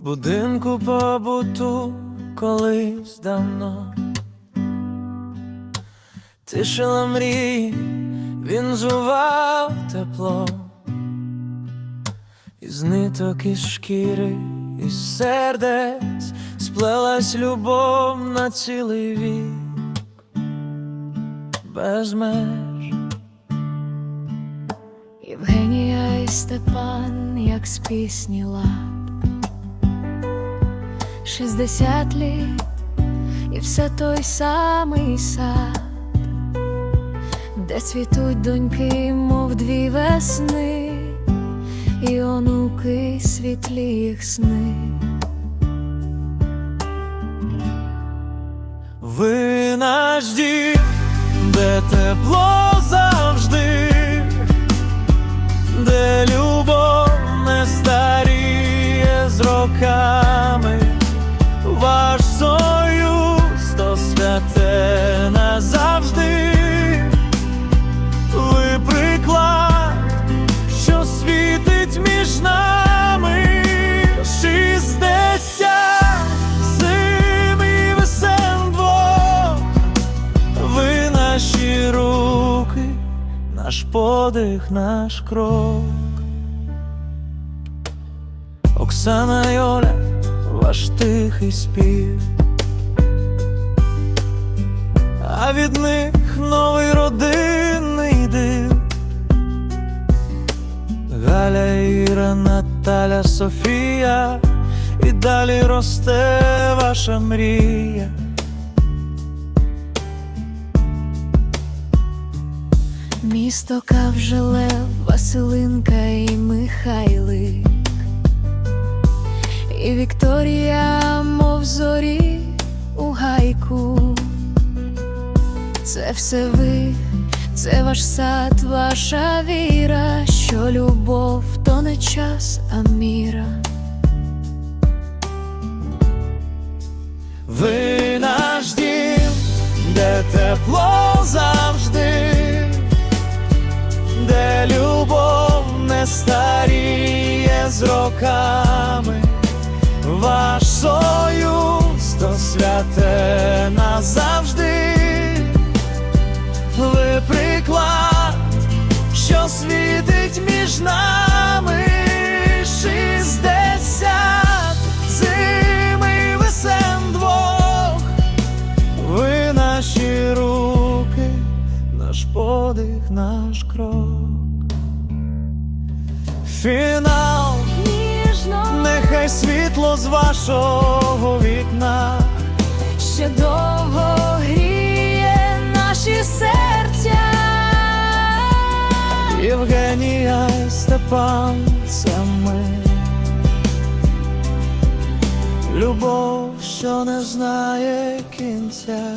будинку побуту колись давно. Тишила мрії, він зував тепло, із ниток із шкіри, із сердець сплелась любов на цілий вік без меж. Євгенія і Степан, як з пісні лап. Шістдесят літ, і все той самий сад, де цвітуть доньки, мов дві весни, і онуки світлі їх сни. Ви наш дім, де тепло між нами, шістдесят наші руки, наш подих, наш крок. Оксана й Оля, ваш тихий спів, а від них новий Галя, Іра, Наталя, Софія, і далі росте ваша мрія. Місто Кавжелев, Василинка і Михайлик, і Вікторія, мов зорі у гайку. Це все ви, це ваш сад, ваша віра, що любов то не час, а міра. Ви наш дім, де тепло завжди, де любов не старіє з роками, ваш союз то святе назавжди, світить між нами шістдесят зими весен двох. Ви наші руки, наш подих, наш крок. Фінал, Ніжно нехай світло з вашого вікна. ще довго і Степан, це ми. Любов, що не знає кінця.